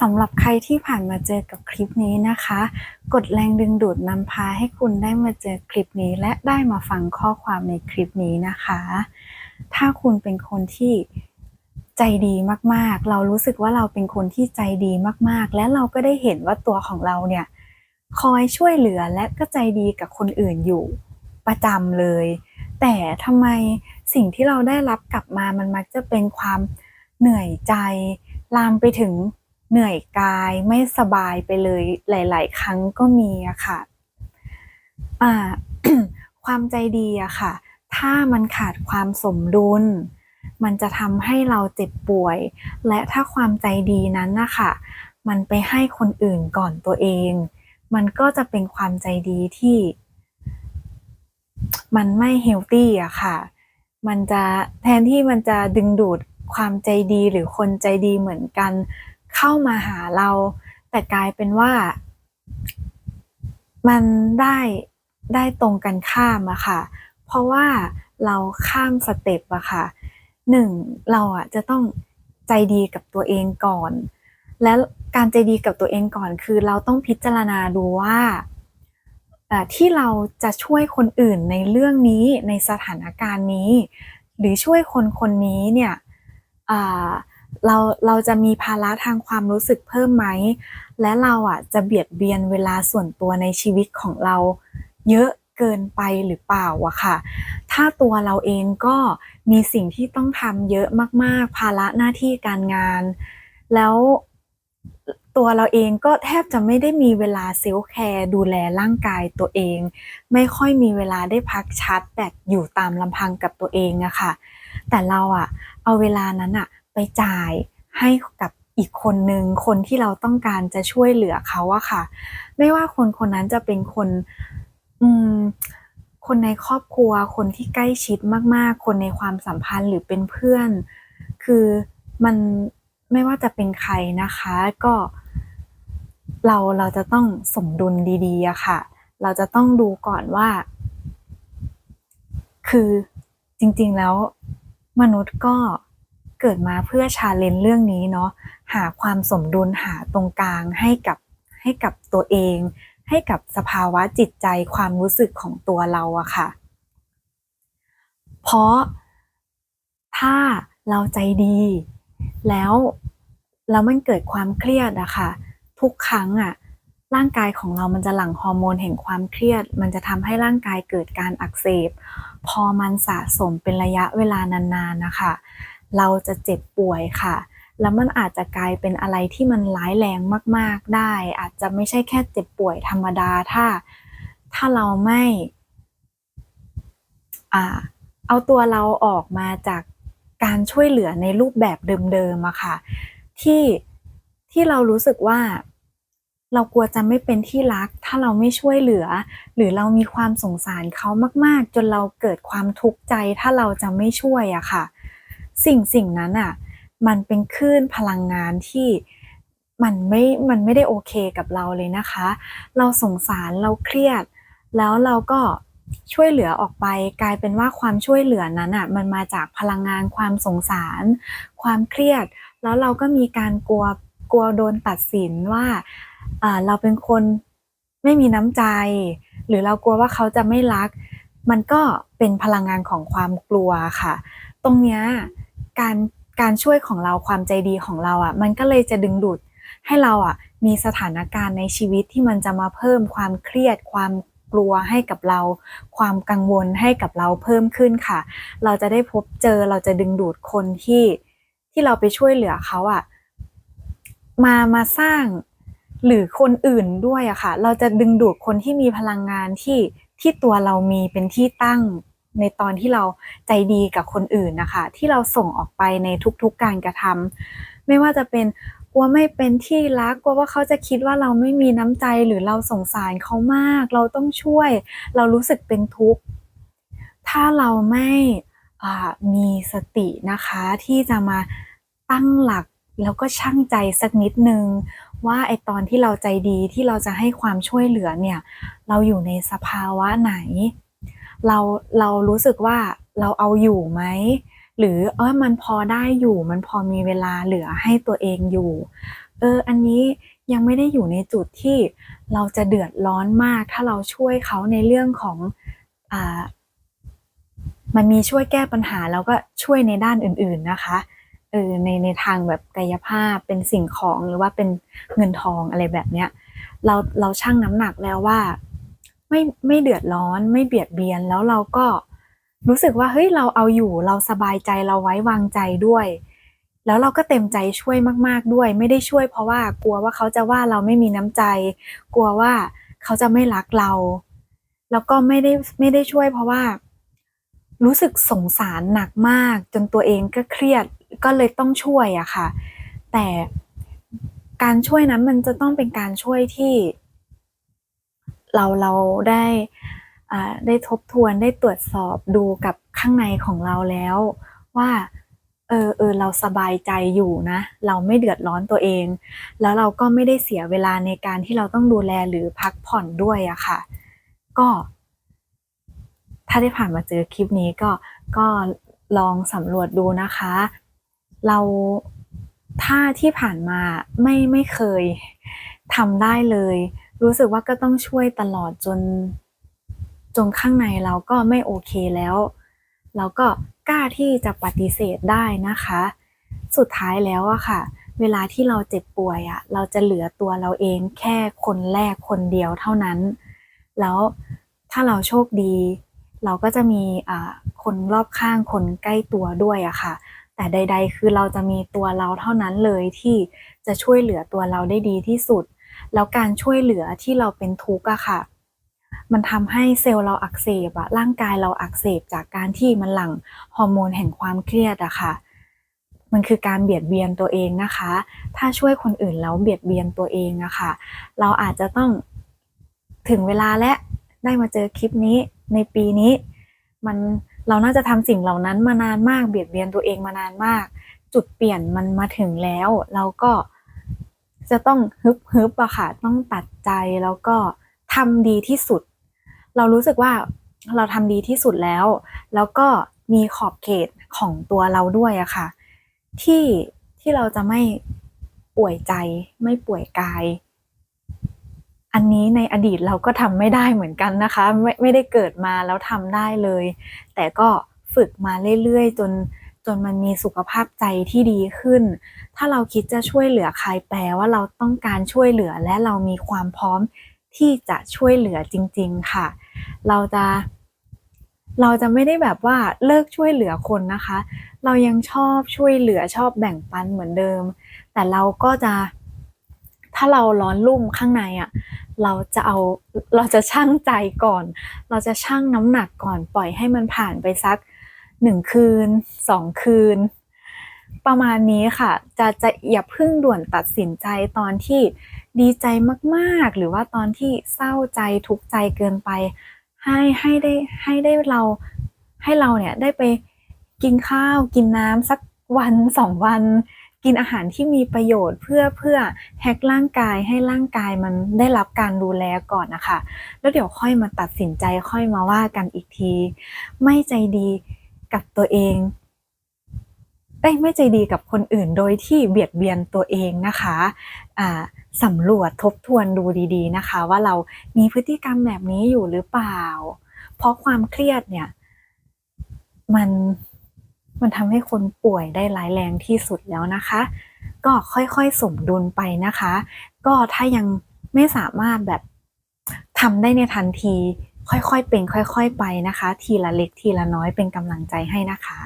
สำหรับใครที่ผ่านมาเจอกับคลิปนี้นะคะ กดแรงดึงดูดนำพาให้คุณได้มาเจอคลิปนี้ และได้มาฟังข้อความในคลิปนี้นะคะ ถ้าคุณเป็นคนที่ใจดีมากๆ เรารู้สึกว่าเราเป็นคนที่ใจดีมากๆ และเราก็ได้เห็นว่าตัวของเราเนี่ยคอยช่วยเหลือและก็ใจดีกับคนอื่นอยู่ประจำเลย แต่ทำไมสิ่งที่เราได้รับกลับมามันมักจะเป็นความเหนื่อยใจ ลามไปถึง เหนื่อยกายไม่สบายไปเลยหลาย ๆ ครั้งก็มีอะค่ะอ่าความใจดีอะค่ะ ถ้ามันขาดความสมดุล มันจะทำให้เราเจ็บป่วย และถ้าความใจดีนั้นนะคะมันไปให้คนอื่นก่อนตัวเอง มันก็จะเป็นความใจดีที่ มันไม่เฮลตี้อะค่ะ มันจะแทนที่มันจะดึงดูดความใจดีหรือคนใจดีเหมือนกัน เข้ามาหาเรา แต่กลายเป็นว่า มันได้ได้ตรงกันข้ามอะค่ะ เพราะว่าเราข้ามสเต็ปอะค่ะหนึ่งเราอะจะต้องใจดีกับตัวเองก่อน และการใจดีกับตัวเองก่อนคือเราต้องพิจารณาดูว่าที่เราจะช่วยคนอื่นในเรื่องนี้ในสถานการณ์นี้ หรือช่วยคนคนนี้เนี่ย เราเราจะมีภาระทางความรู้สึกเพิ่มไหม และเราอะจะเบียดเบียนเวลาส่วนตัวในชีวิตของเรา เยอะเกินไปหรือเปล่าอะค่ะ ถ้าตัวเราเองก็มีสิ่งที่ต้องทำเยอะมากๆ ภาระหน้าที่การงาน แล้วตัวเราเองก็แทบจะไม่ได้มีเวลาเซลแคร์ดูแลร่างกายตัวเอง ไม่ค่อยมีเวลาได้พักชัดแบบอยู่ตามลำพังกับตัวเองอะค่ะ แต่เราอะเอาเวลานั้นอะ ไปจ่ายให้กับอีกคนหนึ่งคนที่เราต้องการจะช่วยเหลือเขาอะค่ะ ไม่ว่าคนคนนั้นจะเป็นคนอืมคนในครอบครัว คนที่ใกล้ชิดมาก ๆ คนในความสัมพันธ์หรือเป็นเพื่อน คือมันไม่ว่าจะเป็นใครนะคะ ก็ เราเราจะต้องสมดุลดีๆอะค่ะ เราจะต้องดูก่อนว่า คือจริง ๆ แล้วมนุษย์ก็ กิดมาเพื่อชาเลนจ์เรื่องนี้เนาะหาความสมดุลหาตรงกลางให้กับให้กับตัวเอง ให้กับสภาวะจิตใจความรู้สึกของตัวเราอะค่ะ เพราะถ้าเราใจดี แล้วแล้วมันเกิดความเครียดอะค่ะ ทุกครั้งอะร่างกายของเรามันจะหลั่งฮอร์โมนแห่งความเครียด มันจะทำให้ร่างกายเกิดการอักเสบ พอมันสะสมเป็นระยะเวลานานๆนะคะ เราจะเจ็บป่วยค่ะ แล้วมันอาจจะกลายเป็นอะไรที่มันร้ายแรงมาก ๆได้ อาจจะไม่ใช่แค่เจ็บป่วยธรรมดาถ้า ถ้าเราไม่อ่าเอาตัวเราออกมาจากการช่วยเหลือในรูปแบบเดิมๆอะค่ะ ที่ที่เรารู้สึกว่าเรากลัวจะไม่เป็นที่รัก ถ้าเราไม่ช่วยเหลือ หรือเรามีความสงสารเขามาก ๆ จนเราเกิดความทุกข์ใจ ถ้าเราจะไม่ช่วยอะค่ะ สิ่งสิ่งนั้นอะมันเป็นคลื่นพลังงานที่มันไม่ มันไม่ได้โอเคกับเราเลยนะคะ เราสงสารเราเครียด แล้วเราก็ช่วยเหลือออกไป กลายเป็นว่าความช่วยเหลือนั้นอะมันมาจากพลังงานความสงสาร ความเครียด แล้วเราก็มีการกลัวกลัวโดนตัดสินว่าเราเป็นคนไม่มีน้ำใจ หรือเรากลัวว่าเขาจะไม่รัก มันก็เป็นพลังงานของความกลัวค่ะ ตรงเนี้ย การการช่วยของเราความใจดีของเราอะ่ะ มันก็เลยจะดึงดูดให้เราอะ่ะ มีสถานการณ์ในชีวิตที่มันจะมาเพิ่มความเครียดความกลัวให้กับเรา ความกังวลให้กับเราเพิ่มขึ้นค่ะ เราจะได้พบเจอเราจะดึงดูดคนที่ที่เราไปช่วยเหลือเขาอะ่ะมามาสร้างหรือคนอื่นด้วยอะค่ะ เราจะดึงดูดคนที่มีพลังงานที่ที่ตัวเรามีเป็นที่ตั้ง ในตอนที่เราใจดีกับคนอื่นนะคะ ที่เราส่งออกไปในทุกๆการกระทำไม่ว่าจะเป็นกลัวไม่เป็นที่รักกลัวว่าเขาจะคิดว่าเราไม่มีน้ำใจหรือเราสงสารเขามาก เราต้องช่วย เรารู้สึกเป็นทุกข์ถ้าเราไม่มีสตินะคะที่จะมาตั้งหลักแล้วก็ช่างใจสักนิดนึงว่าไอตอนที่เราใจดีที่เราจะให้ความช่วยเหลือเนี่ย เราอยู่ในสภาวะไหน เราเรารู้สึกว่าเราเอาอยู่ไหมหรือเออมันพอได้อยู่มันพอมีเวลาเหลือให้ตัวเองอยู่ เอออันนี้ยังไม่ได้อยู่ในจุดที่เราจะเดือดร้อนมาก ถ้าเราช่วยเขาในเรื่องของอ่ามันมีช่วยแก้ปัญหาแล้วก็ช่วยในด้านอื่น ๆนะคะเออในในทางแบบกายภาพเป็นสิ่งของหรือว่าเป็นเงินทองอะไรแบบเนี้ยเราเราชั่งน้ำหนักแล้วว่า ไม่ไม่เดือดร้อน ไม่เบียดเบียนแล้วเราก็รู้สึกว่าเฮ้ยเราเอาอยู่เราสบายใจเราไว้วางใจด้วย แล้วเราก็เต็มใจช่วยมาก ๆด้วย ไม่ได้ช่วยเพราะว่ากลัวว่าเขาจะว่าเราไม่มีน้ำใจ กลัวว่าเขาจะไม่รักเรา แล้วก็ไม่ได้ไม่ได้ช่วยเพราะว่า รู้สึกสงสารหนักมาก จนตัวเองก็เครียดก็เลยต้องช่วยอะค่ะ แต่การช่วยนั้นมันจะต้องเป็นการช่วยที่ เราเราได้ได้ทบทวนได้ตรวจสอบดูกับข้างในของเราแล้ว ว่าเออเออเราสบายใจอยู่นะ เราไม่เดือดร้อนตัวเอง แล้วเราก็ไม่ได้เสียเวลาในการที่เราต้องดูแลหรือพักผ่อนด้วยอะค่ะ ก็ ถ้าได้ผ่านมาเจอคลิปนี้ก็ก็ลองสำรวจดูนะคะ เราถ้าที่ผ่านมาไม่ไม่เคยทำได้เลย รู้สึกว่าก็ต้องช่วยตลอดจน จนข้างในเราก็ไม่โอเคแล้ว เราก็กล้าที่จะปฏิเสธได้นะคะ สุดท้ายแล้วอะค่ะ เวลาที่เราเจ็บป่วยอะเราจะเหลือตัวเราเองแค่คนแรกคนเดียวเท่านั้น แล้วถ้าเราโชคดี เราก็จะมีคนรอบข้างคนใกล้ตัวด้วยอะค่ะ แต่ใด ๆ คือเราจะมีตัวเราเท่านั้นเลยที่จะช่วยเหลือตัวเราได้ดีที่สุด แล้วการช่วยเหลือที่เราเป็นทุกข์อะค่ะ มันทำให้เซลล์เราอักเสบอะร่างกายเราอักเสบจากการที่มันหลั่งฮอร์โมนแห่งความเครียดอะค่ะ มันคือการเบียดเบียนตัวเองนะคะ ถ้าช่วยคนอื่นแล้วเบียดเบียนตัวเองอะค่ะ เราอาจจะต้องถึงเวลาและได้มาเจอคลิปนี้ในปีนี้ มันเราน่าจะทำสิ่งเหล่านั้นมานานมากเบียดเบียนตัวเองมานานมาก จุดเปลี่ยนมันมาถึงแล้ว เราก็ จะต้องฮึบฮึบอะค่ะต้องตัดใจแล้วก็ทำดีที่สุด เรารู้สึกว่าเราทำดีที่สุดแล้ว แล้วก็มีขอบเขตของตัวเราด้วยอะค่ะ ที่ที่เราจะไม่ป่วยใจ ไม่ป่วยกาย อันนี้ในอดีตเราก็ทำไม่ได้เหมือนกันนะคะ ไม่ไม่ได้เกิดมาแล้วทำได้เลย แต่ก็ฝึกมาเรื่อยๆ จน จนมันมีสุขภาพใจที่ดีขึ้น ถ้าเราคิดจะช่วยเหลือใครแปลว่าเราต้องการช่วยเหลือและเรามีความพร้อมที่จะช่วยเหลือจริง ๆ ค่ะ เราจะ เราจะไม่ได้แบบว่าเลิกช่วยเหลือคนนะคะ เรายังชอบช่วยเหลือชอบแบ่งปันเหมือนเดิม แต่เราก็จะ ถ้าเราร้อนรุ่มข้างในอะ่ะ เราจะเอา เราจะชั่งใจก่อน เราจะชั่งน้ำหนักก่อนปล่อยให้มันผ่านไปสัก หนึ่งคืนสองคืน ประมาณนี้ค่ะ จะจะอย่าเพิ่งด่วนตัดสินใจตอนที่ดีใจมากๆ หรือว่าตอนที่เศร้าใจทุกข์ใจเกินไป ให้ให้ได้ให้ได้เราให้เราเนี่ยได้ไปกินข้าวกินน้ำสักวันสองวัน กินอาหารที่มีประโยชน์เพื่อเพื่อแฮกร่างกายให้ร่างกายมันได้รับการดูแลก่อนนะคะ แล้วเดี๋ยวค่อยมาตัดสินใจค่อยมาว่ากันอีกที ไม่ใจดี กับตัวเองเอ้ยไม่ใจดีกับคนอื่นโดยที่เบียดเบียนตัวเองนะคะอ่าสำรวจทบทวนดูดีๆนะคะ ว่าเรามีพฤติกรรมแบบนี้อยู่หรือเปล่า เพราะความเครียดเนี่ยมันมันทำให้คนป่วยได้ร้ายแรงที่สุดแล้วนะคะ ก็ค่อยๆสมดุลไปนะคะ ก็ถ้ายังไม่สามารถแบบทำได้ในทันที ค่อยๆเป็นค่อย ๆ ไปนะคะ ทีละเล็กทีละน้อยเป็นกำลังใจให้นะคะ